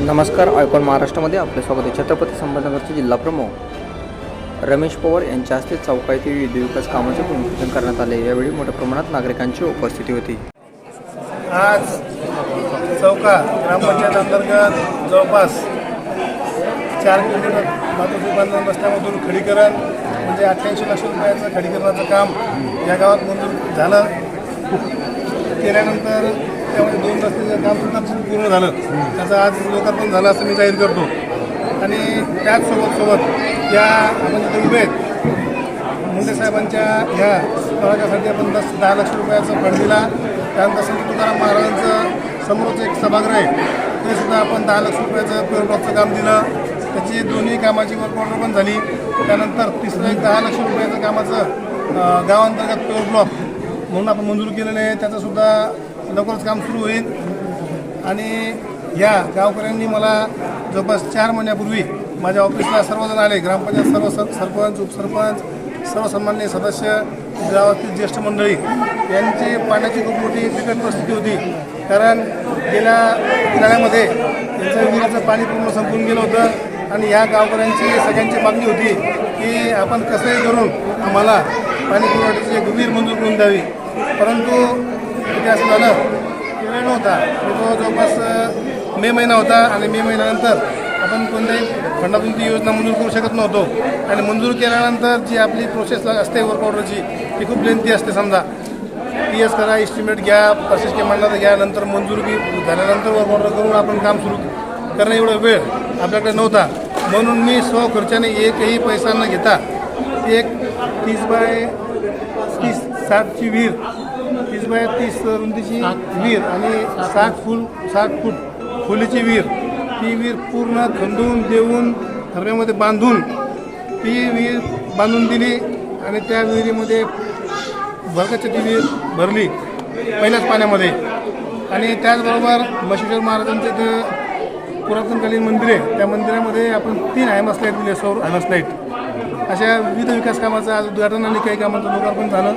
नमस्कार आयकॉन महाराष्ट्रामध्ये आपले स्वागत आहे. छत्रपती संभाजीनगरचे जिल्हाप्रमुख रमेश पवार यांच्या हस्ते चौका येथे विविध विकास कामाचे भूमिपूजन करण्यात आले. यावेळी मोठ्या प्रमाणात नागरिकांची उपस्थिती होती. आज चौका ग्रामपंचायत अंतर्गत जवळपास चार किलोमीटर मातोश्री रस्त्यामधून खडीकरण म्हणजे अठ्ठ्याऐंशी लक्ष रुपयाचं खडीकरणाचं काम या गावात मंजूर झालं. केल्यानंतर त्यामध्ये दोन रस्त्याचं काम सुद्धा पूर्ण झालं त्याचं आज लोकार्पण झालं असं मी जाहीर करतो. आणि त्याचसोबत सोबत या आपण तिथे उभे आहेत मुंडे साहेबांच्या ह्या स्थळाच्यासाठी आपण दस दहा लक्ष रुपयाचा फंड दिला. त्यानंतर संत तुकाराम महाराजांचं समोरचं एक सभागृह आहे ते सुद्धा आपण दहा लक्ष रुपयाचं प्युअर ब्लॉकचं काम दिलं. त्याची दोन्ही कामाची वर्क ऑर्डर पण झाली. त्यानंतर तिसरं एक दहा लक्ष रुपयाचं कामाचं गावांतर्गत प्युअर ब्लॉक म्हणून आपण मंजूर केलेलं आहे. त्याचंसुद्धा लवकरच काम सुरू होईल. आणि या गावकऱ्यांनी मला जवळपास चार महिन्यापूर्वी माझ्या ऑफिसला सर्वजण आले. ग्रामपंचायत सर्व सरपंच उपसरपंच सर्वसन्मान्य सदस्य गावातील ज्येष्ठ मंडळी यांची पाण्याची खूप मोठी बिकट परिस्थिती होती. कारण गेल्या उन्हाळ्यामध्ये त्यांचं विहिरीचं पाणी पूर्ण संपून गेलं होतं आणि ह्या गावकऱ्यांची सगळ्यांची मागणी होती की आपण कसंही करून आम्हाला पाणी पुरवठ्याची एक विहीर मंजूर करून द्यावी. परंतु तिथे असं झालं की वेळ नव्हता तो जवळपास मे महिना होता आणि मे महिन्यानंतर आपण कोणत्याही फंडातून ती योजना मंजूर करू शकत नव्हतो. आणि मंजूर केल्यानंतर जी आपली प्रोसेस असते वर्क ऑर्डरची ती खूप लेंथी असते समजा. पी एस करा इस्टिमेट घ्या प्रशासकीय के मंडळात घ्या नंतर मंजूर बी झाल्यानंतर वर्क ऑर्डर करून आपण काम सुरू करणं एवढा वेळ आपल्याकडे नव्हता. म्हणून मी स्व खर्चाने एकही पैसा न घेता एक तीस बाय तीस साठची विहीर बाय तीस रुंदीची विहीर आणि साठ फूल. साठ फूट खोलीची विहीर ती विहीर पूर्ण खंदून देऊन थरण्यामध्ये बांधून ती विहीर बांधून दिली आणि त्या विहिरीमध्ये भरगच्च ती विहीर भरली पहिल्याच पाण्यामध्ये. आणि त्याचबरोबर मशेश्वर महाराजांचं इथं पुरातनकालीन मंदिर आहे त्या मंदिरामध्ये आपण तीन हायमास लाइट दिले सौर हायमास लाइट अशा विविध विकास कामाचं आज उद्घाटन आणि काही कामाचं लोकार्पण झालं.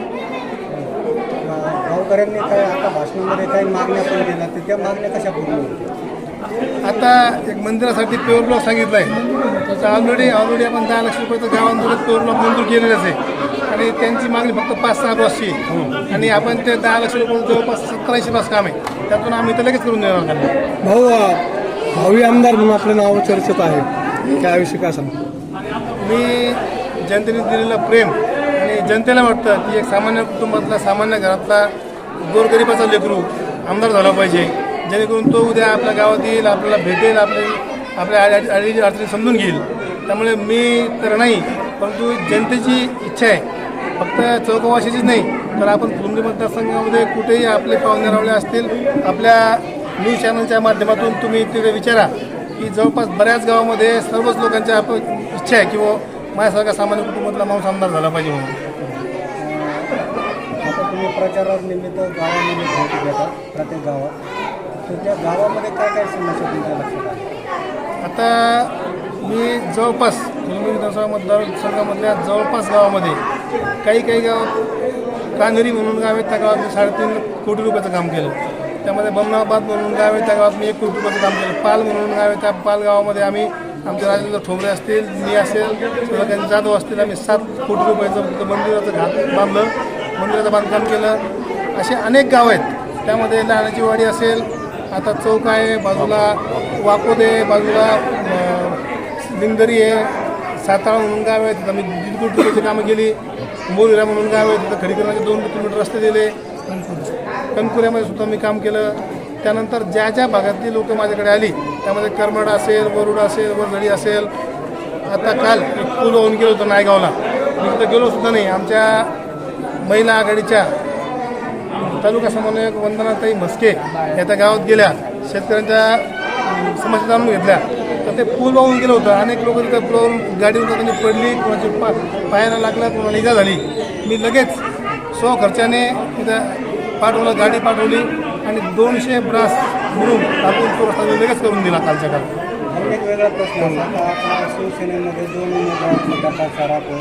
गावकऱ्यांनी काय आता भाषणामध्ये काही मागण्या पण दिल्या तर त्या मागण्या कशा पूर्ण होतील? आता एक मंदिरासाठी प्युअर ब्लॉक सांगितलं आहे त्याचं ऑलरेडी ऑलरेडी आपण दहा लक्ष रुपयाचं गावांतर्गत प्युअर ब्लॉक मंजूर केलेलंच आहे. आणि त्यांची मागणी फक्त पाच सहा बसची. आहे. आणि आपण ते दहा लक्ष रुपये जवळपास सत्तरऐंशी बस काम आहे. त्यातून आम्ही ते लगेच करून देणार भाऊ भावी आमदार म्हणून आपलं नाव चर्चेत आहे. त्याविषयी काय सांगतो मी जनतेने दिलेलं प्रेम आणि जनतेला वाटतं की एक सामान्य कुटुंबातला सामान्य घरातला गोरगरिबाचा लेकरू आमदार झाला पाहिजे. जेणेकरून तो उद्या आपल्या गावात येईल आपल्याला भेटेल आपले आपल्या अडीची अडचणी समजून घेईल. त्यामुळे मी तर नाही परंतु जनतेची इच्छा आहे. फक्त चौकवाशीचीच नाही तर आपण फुलंबी मतदारसंघामध्ये कुठेही आपले पाहुणे रावळे असतील आपल्या न्यूज चॅनलच्या माध्यमातून तुम्ही तिथे विचारा की जवळपास बऱ्याच गावामध्ये सर्वच लोकांच्या आप इच्छा आहे की व माझ्यासारखा सामान्य कुटुंबातला माणूस आमदार झाला पाहिजे म्हणून. प्रचारानिमित्त गावामध्ये भेटी घेतात प्रत्येक गावात. तर त्या गावामध्ये काय काय समस्या तुमच्या लक्षात आहे आता मी जवळपास फुलंब्री विधानसभा मतदारसंघामधल्या जवळपास गावामध्ये काही काही गावात कांगरी म्हणून गाव आहे त्या गावात मी साडेतीन कोटी रुपयाचं काम केलं. त्यामध्ये बमनाबाद म्हणून गाव आहे त्या गावात मी एक कोटी रुपयाचं काम केलं. पाल म्हणून गाव आहे त्या पाल गावामध्ये आम्ही आमचे राजेंद्र ठोंबरे असतील मी असेल सुधाकरजी जाधव असतील आम्ही सात कोटी रुपयाचं मंदिराचं घात बांधलं. मंदिराचं बांधकाम केलं. असे अनेक गाव आहेत. त्यामध्ये लहानाची वाडी असेल आता चौक आहे बाजूला वाकोदे बाजूला बिंदरी लिंगदरी आहे. साताळा म्हणून गाव आहे तिथं आम्ही दीड कोटी कामं केली. मोरिरा म्हणून गाव आहे तिथं खडीकरणाचे दोन किलोमीटर रस्ते दिले. कणकुऱ्यामध्ये सुद्धा मी काम केलं. त्यानंतर ज्या ज्या भागातली लोकं माझ्याकडे आली त्यामध्ये करमड असेल वरुड असेल वरझडी असेल. आता काल एक पूल होऊन गेलो होतो नायगावला. मी तिथं गेलो सुद्धा नाही. आमच्या महिला आघाडीच्या तालुका समन्वयक वंदनाताई म्हस्के या त्या गावात गेल्या. शेतकऱ्यांच्या समस्या जाणून घेतल्या. तर ते पूल वाहून गेलं होतं. अनेक लोक तिथं पुलावरून गाडीवर जाताना पडली कोणाची पा पायाला लागला कोणाला इजा झाली. मी लगेच स्व खर्चाने तिथं पाठवलं गाडी पाठवली आणि दोनशे ब्रास म्हणून आपण तो रस्ता लगेच करून दिला कालच्या काल एक वेगळा प्रश्न असा का आता शिवसेनेमध्ये दोन उमेदवार मतदार राहतो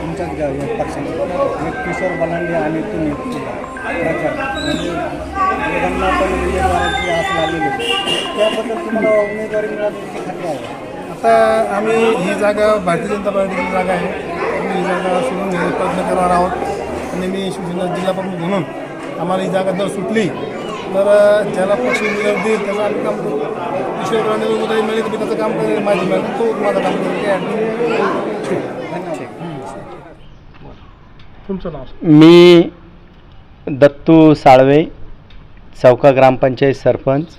तुमच्याच गाव या पक्षाने एक म्हणजे किशोर बलांडे आणि तुम्ही प्रचार म्हणजे दोघांना पण उमेदवाराची आस लागलेली होती. त्याबद्दल तुम्हाला उमेदवारी मिळाली खात्री आहे? आता आम्ही ही जागा भारतीय जनता पार्टीची जागा आहे. आम्ही ही जागा सोडून घेण्याचा प्रयत्न करणार आहोत. आणि मी शिवसेना जिल्हा प्रमुख म्हणून आम्हाला ही जागा जर सुटली तर ज्याला पक्ष उमेदवार देईल त्याचं आम्ही काम करू. ईश्वर ब्रांडे मिळेल तुम्ही त्याचं काम करेल माझी मिळेल तो माझं काम करेल. तुमचं नाव? मी दत्तू साळवे चौका ग्रामपंचायत सरपंच.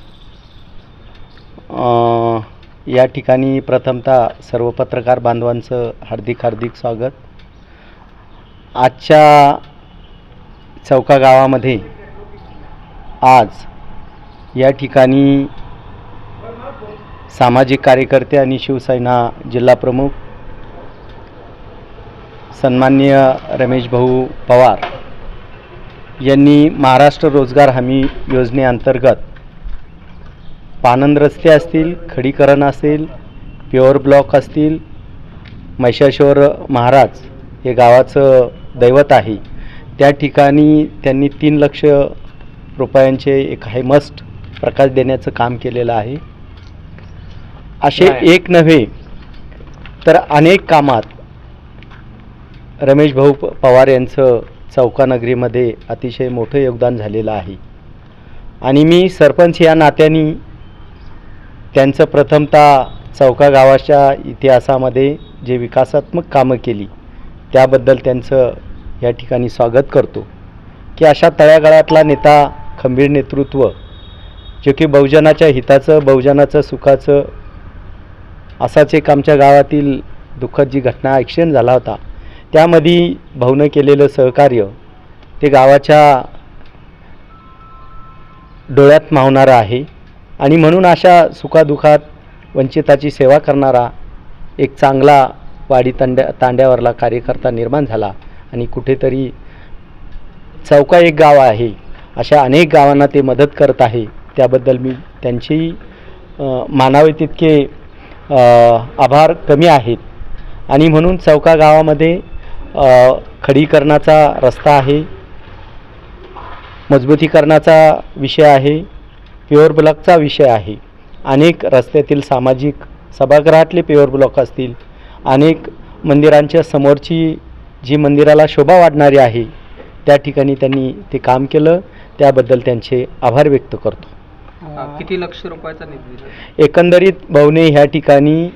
या ठिकाणी प्रथमतः सर्व पत्रकार बांधवांचं हार्दिक हार्दिक स्वागत. आजच्या चौका गावामध्ये आज या ठिकाणी सामाजिक कार्यकर्ते आणि शिवसेना जिल्हाप्रमुख सन्माननीय रमेश भाऊ पवार यांनी महाराष्ट्र रोजगार हमी योजनेअंतर्गत पानंद रस्ते असतील खडीकरण असेल प्युअर ब्लॉक असतील महिषाश्वर महाराज हे गावाचं दैवत आहे. त्या ठिकाणी त्यांनी तीन लक्ष रुपयांचे एक हायमस्ट प्रकाश देण्याचं काम केलेलं आहे. असे एक नव्हे तर अनेक कामात रमेश भाऊ पवार यांचं चौकानगरीमध्ये अतिशय मोठं योगदान झालेलं आहे. आणि मी सरपंच या नात्याने त्यांचं प्रथमतः चौका गावाच्या इतिहासामध्ये जे विकासात्मक कामं केली त्याबद्दल त्यांचं या ठिकाणी स्वागत करतो. की अशा तळागाळातला नेता खंबीर नेतृत्व जे की बहुजनाच्या हिताचं बहुजनाचं सुखाचं असाच एक आमच्या गावातील दुःखद जी घटना ॲक्सिडेंट झाला होता. त्यामध्ये भाऊनं केलेलं सहकार्य ते गावाच्या डोळ्यात मावणारं आहे. आणि म्हणून अशा सुखादुखात वंचिताची सेवा करणारा एक चांगला वाडी तांड्या तांड्यावरला कार्यकर्ता निर्माण झाला. आणि कुठेतरी चौका एक गाव आहे. अशा अनेक गावांना ते मदत करत आहे. त्याबद्दल मी त्यांची मानावे तितके आभार कमी आहेत. आणि म्हणून चौका गावामध्ये खडीकरणाचा रस्ता आहे. मजबूतीकरणाचा विषय आहे. प्युअर ब्लॉकचा विषय आहे. अनेक रस्त्यातील सामाजिक सभागृहातले प्युअर ब्लॉक असतील. अनेक मंदिरांच्या समोरची जी मंदिराला शोभा वाढणारी आहे त्या ठिकाणी त्यांनी ते काम केलं. त्याबद्दल त्यांचे आभार व्यक्त करतो. किती लक्ष रुपयाचा निधी? एकंदरीत भाऊने ह्या ठिकाणी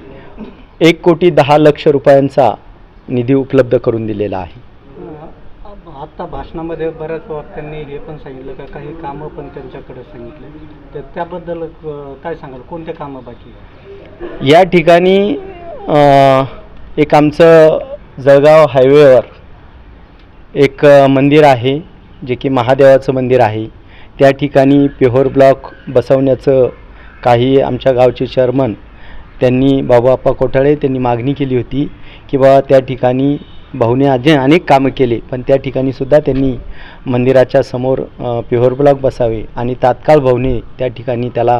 एक कोटी दहा लक्ष रुपयांचा निधी उपलब्ध करून दिलेला आहे. आत्ता भाषणामध्ये बऱ्याच वक्त्यांनी हे पण सांगितलं का काही कामं पण त्यांच्याकडे सांगितले. तर त्याबद्दल काय सांगाल? कोणते कामं बाकी आहे या ठिकाणी एक आमचं जळगाव हायवेवर एक मंदिर आहे. जे की महादेवाचं मंदिर आहे त्या ठिकाणी पेहोर ब्लॉक बसवण्याचं काही आमच्या गावचे चेअरमन त्यांनी बाबूआप्पा कोठाळे त्यांनी मागणी केली होती की बाबा त्या ठिकाणी भाऊने आधी अनेक कामं केले पण त्या ठिकाणी सुद्धा त्यांनी मंदिराच्या समोर प्युअर ब्लॉक बसावे आणि तात्काळ भाऊने त्या ठिकाणी त्याला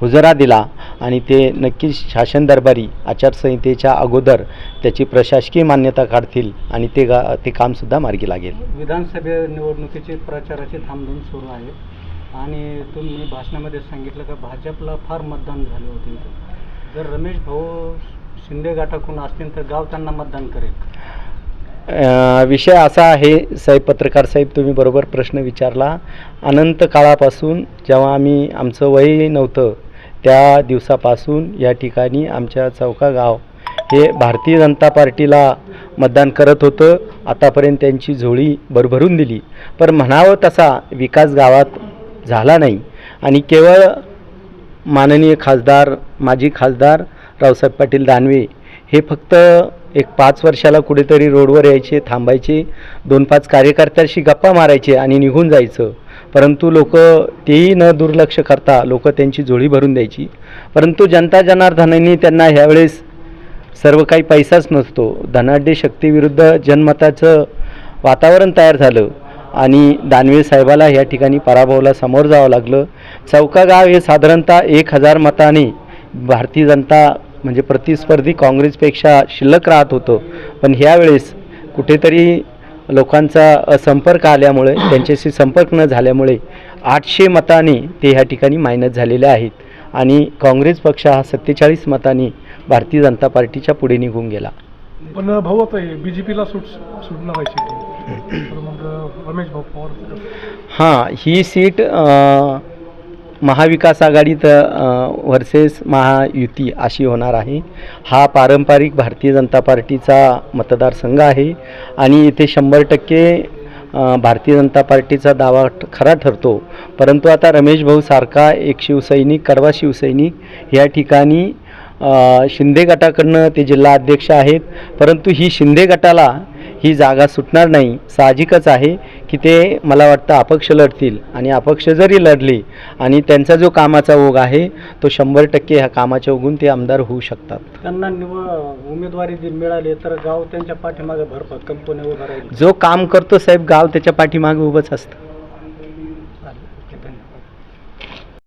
हुजरा दिला आणि ते नक्कीच शासन दरबारी आचारसंहितेच्या अगोदर त्याची प्रशासकीय मान्यता काढतील आणि ते गा ते कामसुद्धा मार्गी लागेल. विधानसभे निवडणुकीचे प्रचाराचे थांबून सुरू आहे आणि तुम्ही भाषणामध्ये सांगितलं का भाजपला फार मतदान झाले होते जर रमेश भाऊ शिंदे गटाकडून असतील तर गाव त्यांना मतदान करेल. विषय असा आहे साहेब पत्रकार साहेब तुम्ही बरोबर प्रश्न विचारला. अनंत काळापासून जेव्हा आम्ही आमचं वय नव्हतं त्या दिवसापासून या ठिकाणी आमच्या चौका गाव हे भारतीय जनता पार्टीला मतदान करत होतं. आतापर्यंत त्यांची झोळी भरभरून दिली. पण म्हणावं तसा विकास गावात झाला नाही. आणि केवळ माननीय खासदार माजी खासदार रावसाहेब पाटील दानवे हे फक्त एक पाच वर्षाला कुठेतरी रोडवर यायचे थांबायचे दोन पाच कार्यकर्त्याशी गप्पा मारायचे आणि निघून जायचं. परंतु लोक तेही न दुर्लक्ष करता लोक त्यांची जोडी भरून द्यायची. परंतु जनता जनार्दनांनी त्यांना ह्यावेळेस सर्व काही पैसाच नसतो. धनाढ्य शक्तीविरुद्ध जनमताचं वातावरण तयार झालं आणि दानवे साहेबाला या ठिकाणी पराभवाला समोर जावं लागलं. चौका गाव हे साधारणतः एक हजार मताने भारतीय जनता म्हणजे प्रतिस्पर्धी काँग्रेसपेक्षा शिल्लक राहत होतं. पण ह्यावेळेस कुठेतरी लोकांचा संपर्क आल्यामुळे त्यांच्याशी संपर्क न झाल्यामुळे आठशे मतांनी ते ह्या ठिकाणी मायनस झालेले आहेत. आणि काँग्रेस पक्ष हा सत्तेचाळीस मतांनी भारतीय जनता पार्टीच्या पुढे निघून गेला. पण भाऊ आता बी जे पीला सूट सुटणार आहे सीट. रमेश भाऊ पवार. हां ही सीट अ, महाविकास आघाडीत वर्सेस महायुती अशी होणार आहे. हा पारंपरिक भारतीय जनता पार्टीचा मतदारसंघ आहे आणि इथे शंभर टक्के भारतीय जनता पार्टीचा दावा खरा ठरतो. परंतु आता रमेश भाऊ सारखा एक शिवसैनिक कडवा शिवसैनिक या ठिकाणी शिंदे गटाकडनं ते जिल्हा अध्यक्ष आहेत. परंतु ही शिंदे गटाला ही जागा सुटणार नाही. साहजिकच आहे. की ते मला वाटतं अपक्ष लढतील आणि अपक्ष जरी लढले आणि त्यांचा जो कामाचा ओघ आहे तो शंभर टक्के ह्या कामाच्या ओघून ते आमदार होऊ शकतात. त्यांना निवड उमेदवारी जर मिळाली तर गाव त्यांच्या पाठीमागे भरपत कंपनी उभं राहील. जो काम करतो साहेब गाव त्याच्या पाठीमागे उभंच असतं.